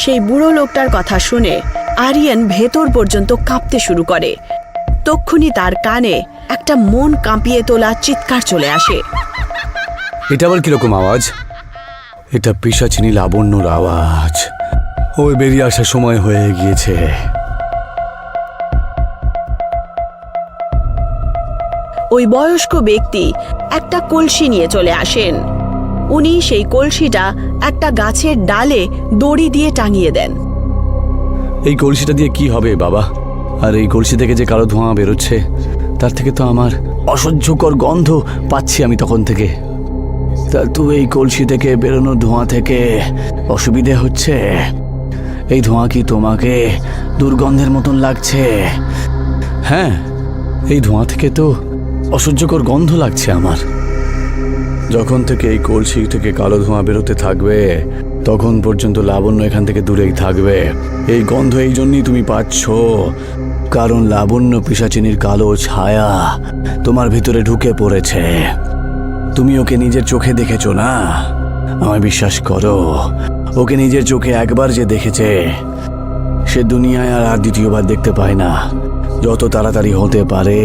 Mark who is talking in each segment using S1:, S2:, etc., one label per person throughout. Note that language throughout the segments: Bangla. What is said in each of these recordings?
S1: সেই বুড়ো লোকটার কথা শুনে আরিয়ান ভেতর পর্যন্ত কাঁপতে শুরু করে। তক্ষুনি তার কানে একটা মন কাঁপিয়ে তোলা চিৎকার চলে আসে।
S2: এটা আবার কীরকম আওয়াজ? এটা পিসাচিনি লাবণ্যর আওয়াজ। ওই বেরিয়ে আসার সময় হয়ে গিয়েছে।
S1: ওই বয়স্ক ব্যক্তি একটা কলসি নিয়ে চলে আসেন। উনি সেই কলসিটা একটা গাছের ডালে দড়ি দিয়ে টাঙিয়ে দেন।
S2: এই কলসিটা দিয়ে কি হবে, বাবা? আর এই কলসি থেকে যে কালো ধোঁয়া বেরোচ্ছে, তার থেকে তো আমার অসহ্যকর গন্ধ পাচ্ছি আমি তখন থেকে। তা তো এই কলসি থেকে বেরোনো ধোঁয়া থেকে অসুবিধে হচ্ছে? এই ধোঁয়া কি তোমাকে দুর্গন্ধের মতন লাগছে? হ্যাঁ এই ধোঁয়া থেকে তো অসহ্যকর গন্ধ লাগছে আমার। যখন থেকে এই কলসি থেকে কালো ধোঁয়া বেরোতে থাকবে, তখন পর্যন্ত লাবণ্য এখান থেকে দূরেই থাকবে। এই গন্ধ এই জন্যই তুমি পাচ্ছ। কারণ লাবণ্য পিসাচিনীর কালো ছায়া তোমার ভিতরে ঢুকে পড়েছে। তুমি ওকে নিজের চোখে দেখেছ না? আমায় বিশ্বাস করো, ওকে নিজের চোখে একবার যে দেখেছে, সে দুনিয়ায় আর দ্বিতীয়বার দেখতে পায় না। যত তাড়াতাড়ি হতে পারে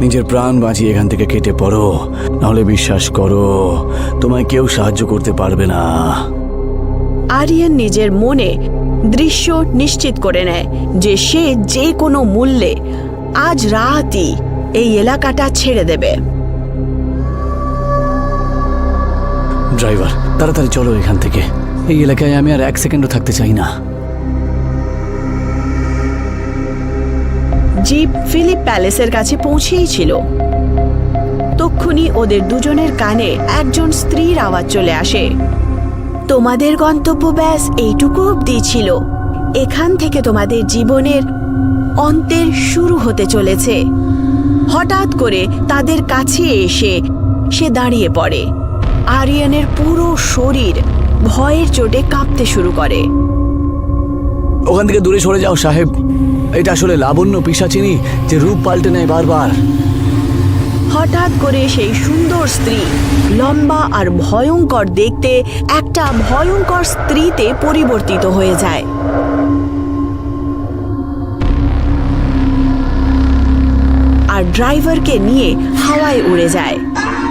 S2: নিজের প্রাণ বাঁচিয়ে এখান থেকে কেটে পড়ো। নাহলে বিশ্বাস করো তোমায় কেউ সাহায্য করতে পারবে না।
S1: আরিয়ান নিজের মনে দৃশ্য নিশ্চিত করে নেয় যে সে যে কোনো মূল্যে আজ রাতই এই এলাকাটা ছেড়ে দেবে।
S2: ড্রাইভার তাড়াতাড়ি চলো এখান থেকে। এই এলাকায় আমি আর এক সেকেন্ডও থাকতে চাই না।
S1: জিপ ফিলিপ প্যালেসের কাছে পৌঁছেই ছিল। তক্ষুনি ওদের দুজনের কানে একজন স্ত্রীর আওয়াজ চলে আসে। তোমাদের গন্তব্য ব্যাস এইটুকু অব্দি ছিল। এখান থেকে তোমাদের জীবনের অন্তের শুরু হতে চলেছে। হঠাৎ করে তাদের কাছে এসে সে দাঁড়িয়ে পড়ে। আরিয়ানের পুরো শরীর ভয়ের চোটে কাঁপতে শুরু করে।
S2: ওখান থেকে দূরে সরে যাও, সাহেব। এটা আসলে লাবণ্য পিসাচিনি যে রূপ পাল্টে নেয় বারবার।
S1: হঠাৎ করে সেই সুন্দর স্ত্রী লম্বা আর ভয়ঙ্কর দেখতে একটা ভয়ঙ্কর স্ত্রীতে পরিবর্তিত হয়ে যায়। আর ড্রাইভারকে নিয়ে হাওয়ায় উড়ে যায়।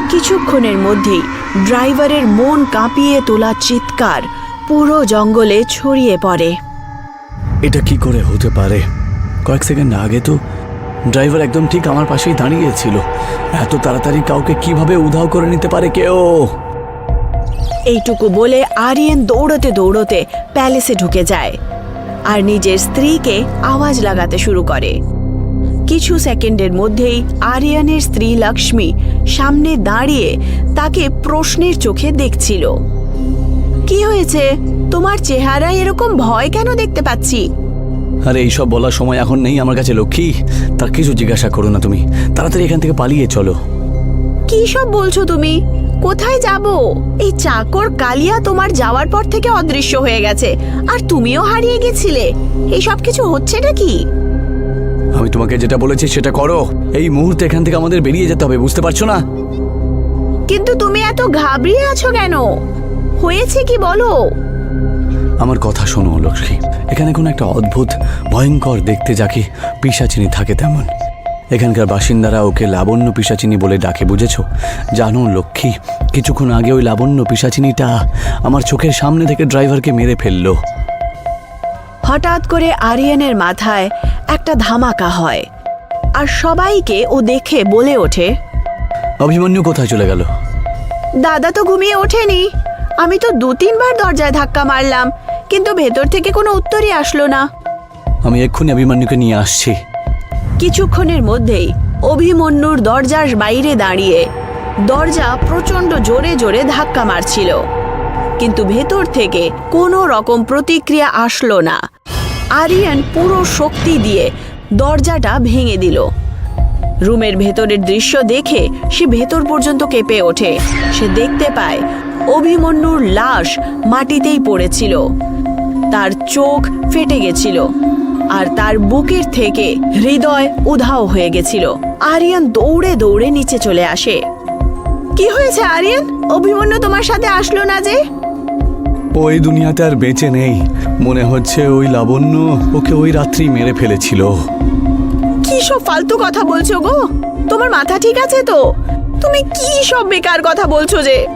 S1: কিছুক্ষণের মধ্যেই ড্রাইভারের মন কাঁপিয়ে তোলা চিৎকার পুরো জঙ্গলে ছড়িয়ে পড়ে।
S2: এটা কি করে হতে পারে? কয়েক সেকেন্ড আগে তো ড্রাইভার একদম ঠিক আমার পাশেই দাঁড়িয়েছিল। এত তাড়াতাড়ি কাউকে কীভাবে উধাও করে নিতে পারে কেউ?
S1: এইটুকু বলে আরিয়ান দৌড়তে দৌড়তে প্যালেসে ঢুকে যায় আর নিজের স্ত্রীকে আওয়াজ লাগাতে শুরু করে। কিছু সেকেন্ডের মধ্যেই আরিয়ানের স্ত্রী লক্ষ্মী সামনে দাঁড়িয়ে তাকে প্রশ্নের চোখে দেখছিল। কি হয়েছে? তোমার চেহারায় এরকম ভয় কেন দেখতে পাচ্ছি?
S2: আরে এইসব বলার সময় এখন নেই আমার কাছে লক্ষ্মী। তার কিছু জিজ্ঞাসা করো না তুমি। তাড়াতাড়ি এখান থেকে পালিয়ে চলো।
S1: কি সব বলছো তুমি? কোথায় যাব? এই চাকর কালিয়া তোমার যাওয়ার পর থেকে অদৃশ্য হয়ে গেছে। আর তুমিও হারিয়ে গেছিলে। এই সব কিছু হচ্ছে নাকি
S2: আমি তোমাকে যেটা বলেছি সেটা করো। এই মুহূর্তে এখান থেকে আমাদের বেরিয়ে যেতে হবে বুঝতে পারছ না?
S1: কিন্তু তুমি এত ঘাবড়িয়ে আছো কেন? হয়েছে কি বলো?
S2: আমার কথা শোনো লক্ষ্মী। এখানে কোনো একটা অদ্ভুত ভয়ঙ্কর দেখতে যাকে পিসাচিনি থাকে তেমন। এখানকার বাসিন্দারা ওকে লাবণ্য পিসাচিনি বলে ডাকে বুঝেছ? জানো লক্ষ্মী কিছুক্ষণ আগে ওই লাবণ্য পিসাচিনিটা আমার চোখের সামনে থেকে ড্রাইভারকে মেরে ফেলল।
S1: হঠাৎ করে আরিয়ানের মাথায় একটা ধামাকা হয় আর সবাইকে ও দেখে বলে ওঠে
S2: অভিমন্যু কোথায় চলে গেল?
S1: দাদা তো ঘুমিয়ে ওঠেনি আমি তো দু তিনবার দরজায় ধাক্কা মারলাম কিন্তু ভেতর থেকে কোনো উত্তরই আসলো না।
S2: আমি এক্ষুনি অভিমন্যুকে নিয়ে আসছি।
S1: কিছুক্ষণের মধ্যেই অভিমন্যুর দরজার বাইরে দাঁড়িয়ে দরজা প্রচণ্ড জোরে জোরে ধাক্কা মারছিল। কিন্তু ভেতর থেকে কোনো রকম প্রতিক্রিয়া আসলো না। আরিয়ান পুরো শক্তি দিয়ে দরজাটা ভেঙে দিল। রুমের ভেতরের দৃশ্য দেখে সে ভেতর পর্যন্ত কেঁপে ওঠে। সে দেখতে পায় অভিমন্যুর লাশ মাটিতেই পড়েছিল। তার চোখ ফেটে গেছিল আর তার বুকের থেকে হৃদয় উধাও হয়ে গেছিল। আরিয়ান দৌড়ে দৌড়ে নিচে চলে আসে। কি হয়েছে আরিয়ান? অভিমন্যু তোমার সাথে আসলো না যে?
S2: ওই দুনিয়াতে আর বেঁচে নেই। মনে হচ্ছে ওই লাবণ্য ওকে ওই রাত্রি মেরে ফেলেছিল।
S1: কি সব ফালতু কথা বলছো গো? তোমার মাথা ঠিক আছে তো? তুমি কি সব বেকার কথা বলছো যে?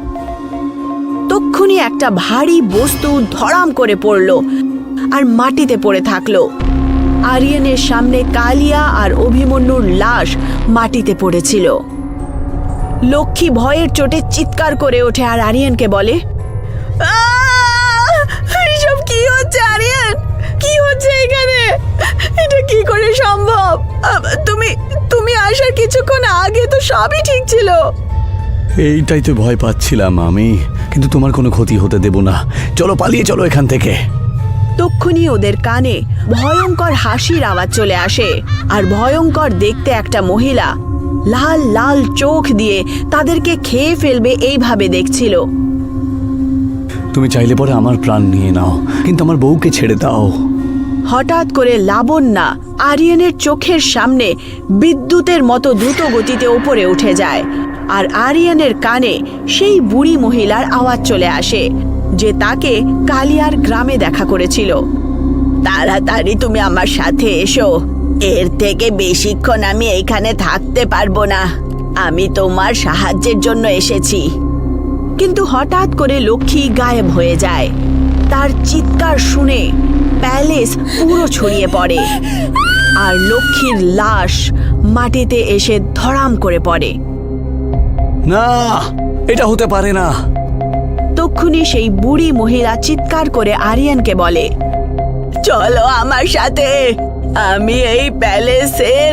S1: তক্ষুনি একটা ভারী বস্তু ধরাম করে পড়ল আর মাটিতে পড়ে থাকল। আরিয়ানের সামনে কালিয়া আর অভিমন্যুর লাশ মাটিতে পড়েছিল। লক্ষ্মী ভয়ের চোটে চিৎকার করে ওঠে আর আরিয়ানকে বলে এসব কি হচ্ছে আরিয়ান? কি হচ্ছে এখানে? এটা কি করে সম্ভব? তুমি তুমি আসার কিছুক্ষণ আগে তো সবই ঠিক ছিল।
S2: এইটাই তো ভয় পাচ্ছিলাম আমি। কিন্তু তোমার কোনো ক্ষতি হতে দেব না। চলো পালিয়ে চলো এখান থেকে।
S1: তক্ষুনি ওদের কানে ভয়ঙ্কর হাসির আওয়াজ চলে আসে আর ভয়ঙ্কর দেখতে একটা মহিলা লাল লাল চোখ দিয়ে তাদেরকে খেয়ে ফেলবে এইভাবে দেখছিল।
S2: তুমি চাইলে পরে আমার প্রাণ নিয়ে নাও কিন্তু আমার বউকে ছেড়ে দাও।
S1: হঠাৎ করে লাবণ্যা আরিয়ানের চোখের সামনে বিদ্যুতের মতো দ্রুত গতিতে উপরে উঠে যায়। আর আরিয়ানের কানে সেই বুড়ি মহিলার আওয়াজ চলে আসে, যে তাকে কালিয়ার গ্রামে দেখা করেছিল। তাড়াতাড়ি তুমি আমার সাথে এসো। এর থেকে বেশিক্ষণ আমি এইখানে থাকতে পারব না। আমি তোমার সাহায্যের জন্য এসেছি। কিন্তু হঠাৎ করে লক্ষ্মী গায়েব হয়ে যায়। তার চিৎকার শুনে প্যালেস পুরো ছড়িয়ে পড়ে। আর লক্ষ্মীর লাশ মাটিতে এসে ধড়াম করে পড়ে।
S2: না, এটা হতে পারে না।
S1: তক্ষুনি সেই বুড়ি মহিলা চিৎকার করে আরিয়ানকে বলে, চলো আমার সাথে, আমি এই প্যালেসের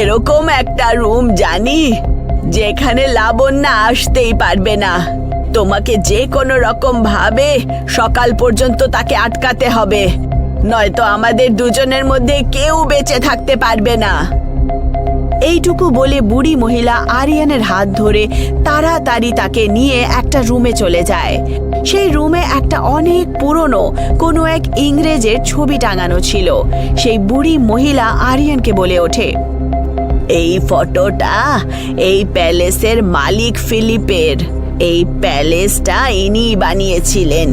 S1: এরকম একটা রুম জানি, যেখানে লাবণ্য আসতেই পারবে না। তোমাকে যে কোনো রকম ভাবে সকাল পর্যন্ত তাকে আটকাতে হবে, নয়তো আমাদের দুজনের মধ্যে কেউ বেঁচে থাকতে পারবে না। এইটুকু বলে বুড়ি মহিলা আরিয়ানের হাত ধরে তাড়াতাড়ি তাকে নিয়ে একটা রুমে চলে যায়। সেই রুমে একটা অনেক পুরনো কোনো এক ইংরেজের ছবি টাঙানো ছিল। সেই বুড়ি মহিলা আরিয়ানকে বলে ওঠে, এই ফটোটা এই প্যালেসের মালিক ফিলিপের। এই প্যালেসটা ইনি বানিয়েছিলেন,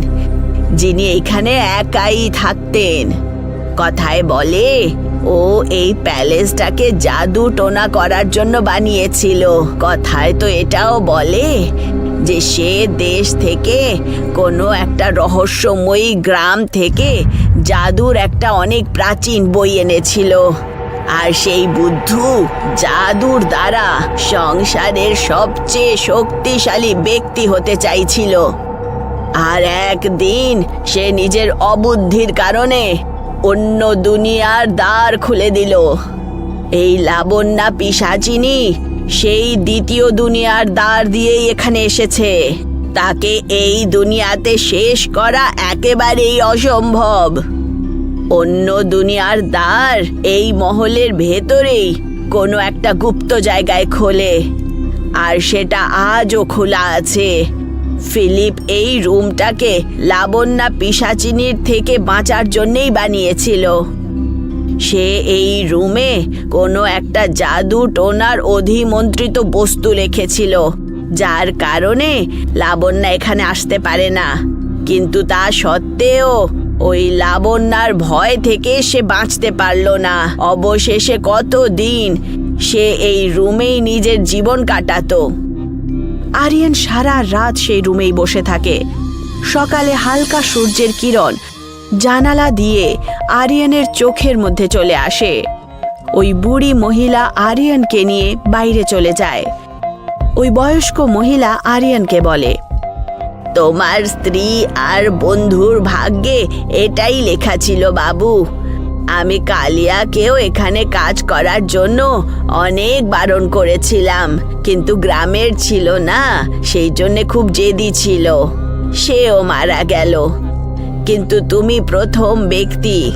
S1: যিনি এখানে একাই থাকতেন। কথায় বলে ও এই প্যালেসটাকে জাদু টোনা করার জন্য বানিয়েছিল। কথায় তো এটাও বলে যে সে দেশ থেকে কোনো একটা রহস্যময়ী গ্রাম থেকে জাদুর একটা অনেক প্রাচীন বই এনেছিল। আর সেই বুদ্ধু জাদুর দ্বারা সংসারের সবচেয়ে শক্তিশালী ব্যক্তি হতে চাইছিল। আর একদিন সে নিজের অবুদ্ধির কারণে অন্য দুনিয়ার দ্বার খুলে দিল। এই লাবণ্যা পিসাচিনী সেই দ্বিতীয় দুনিয়ার দ্বার দিয়েই এখানে এসেছে। তাকে এই দুনিয়াতে শেষ করা একেবারেই অসম্ভব। অন্য দুনিয়ার দ্বার এই মহলের ভেতরেই কোনো একটা গুপ্ত জায়গায় খোলে, আর সেটা আজও খোলা আছে। ফিলিপ এই রুমটাকে লাবণ্যা পিসাচিনীর থেকে বাঁচার জন্যেই বানিয়েছিল। সে এই রুমে কোনো একটা জাদু টোনার অধিমন্ত্রিত বস্তু রেখেছিল, যার কারণে লাবণ্যা এখানে আসতে পারে না। কিন্তু তা সত্ত্বেও ওই লাবণ্যার ভয় থেকে সে বাঁচতে পারল না। অবশেষে কত দিন সে এই রুমেই নিজের জীবন কাটাতো? আরিয়ান সারা রাত সেই রুমেই বসে থাকে। সকালে হালকা সূর্যের কিরণ জানালা দিয়ে আরিয়ানের চোখের মধ্যে চলে আসে। ওই বুড়ি মহিলা আরিয়ানকে নিয়ে বাইরে চলে যায়। ওই বয়স্ক মহিলা আরিয়ানকে বলে, তোমার স্ত্রী আর বন্ধুর ভাগ্যে এটাই লেখা ছিল বাবু। আমি কালিয়াকেও এখানে কাজ করার জন্য অনেক বারণ করেছিলাম, কিন্তু গ্রামের ছিল না, সেই জন্যে খুব জেদি ছিল। সেও মারা গেল। কিন্তু তুমি প্রথম ব্যক্তি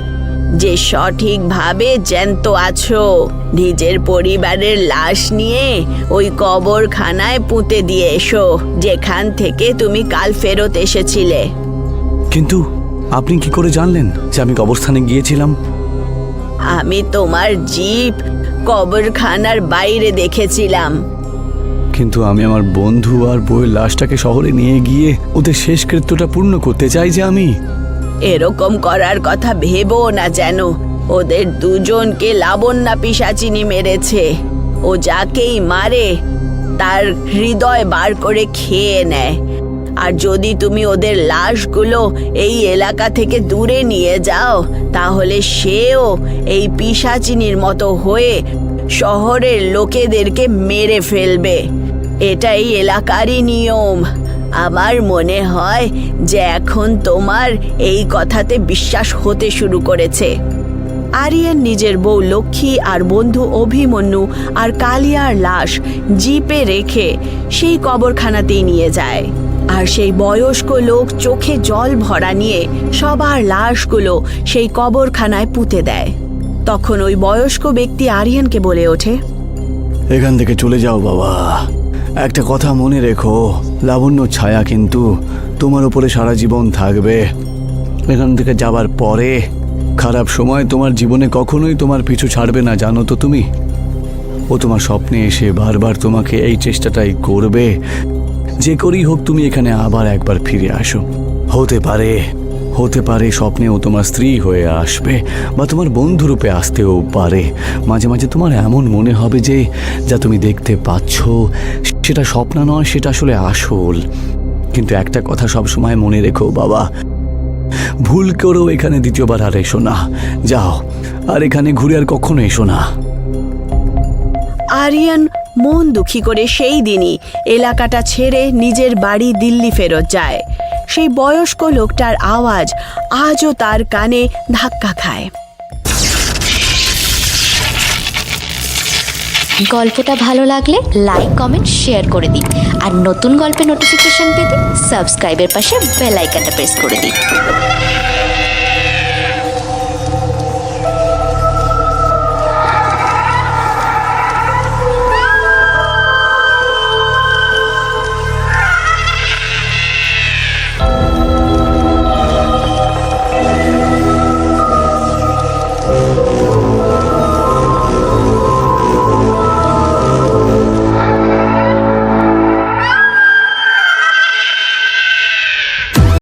S1: যে সঠিকভাবে জ্যান্ত আছো, নিজের পরিবারের লাশ নিয়ে ওই কবরখানায় পুঁতে দিয়ে এসো, যেখান থেকে তুমি কাল ফেরত এসেছিলে।
S2: কিন্তু আপনি কি করে জানলেন যে আমি কবরস্থানে গিয়েছিলাম?
S1: আমি তোমার জিপ কবরখানার বাইরে দেখেছিলাম।
S2: কিন্তু আমি আমার বন্ধু আর বউয়ের লাশটাকে শহরে নিয়ে গিয়ে ওদের শেষ কৃত্যটা পূর্ণ করতে চাই যে আমি।
S1: এরকম করার কথা ভেবো না যেন। ওদের দুজনকে লাবণ্যা পিসাচিনি মেরেছে। ও যাকেই মারে তার হৃদয় বার করে খেয়ে নেয়। আর যদি তুমি ওদের লাশগুলো এই এলাকা থেকে দূরে নিয়ে যাও, তাহলে সেও এই পিসাচিনির মতো হয়ে শহরের লোকেদেরকে মেরে ফেলবে। এটা এই এলাকারই নিয়ম। আমার মনে হয় যে এখন তোমার এই কথাতে বিশ্বাস হতে শুরু করেছে। আরিয়ান নিজের বউ লক্ষ্মী আর বন্ধু অভিমন্যু আর কালিয়ার লাশ জিপে রেখে সেই কবরখানাতেই নিয়ে যায়। আর সেই বয়স্ক লোক চোখে জল ভরা নিয়ে সবার লাশগুলো সেই কবরখানায় পুঁতে দেয়। তখন ওই বয়স্ক ব্যক্তি আরিয়ানকে বলে ওঠে,
S2: এখান থেকে চলে যাও বাবা। একটা কথা মনে রেখো, লাবণ্য ছায়া কিন্তু তোমার উপরে সারা জীবন থাকবে। এখান থেকে যাবার পরে খারাপ সময় তোমার জীবনে কখনোই তোমার পিছু ছাড়বে না, জানো তো তুমি? ও তোমার স্বপ্নে এসে বারবার তোমাকে এই চেষ্টাটাই করবে। যে করেই হোক তুমি এখানে আবার একবার ফিরে আসো। হতে পারে হতে পারে স্বপ্নেও তোমার স্ত্রী হয়ে আসবে বা তোমার বন্ধুরূপে আসতেও পারে। মাঝে মাঝে তোমার এমন মনে হবে যে, যা তুমি দেখতে পাচ্ছ, সেটা স্বপ্ন নয়, সেটা আসলে আসল। কিন্তু একটা কথা সব সময় মনে রেখো বাবা, ভুল করেও এখানে দ্বিতীয়বার আর এসো না। যাও, আর এখানে ঘুরে আর কখনো এসো না।
S1: আরিয়ান মন দুঃখী করে সেই দিনই এলাকাটা ছেড়ে নিজের বাড়ি দিল্লি ফেরত যায়। সেই বয়স্ক লোকটার আওয়াজ আজও তার কানে ধাক্কা খায়।
S3: গল্পটা ভালো লাগলে লাইক, কমেন্ট, শেয়ার করে দিন। আর নতুন গল্পের নোটিফিকেশন পেতে সাবস্ক্রাইবের পাশে বেল আইকনটা প্রেস করে দিন।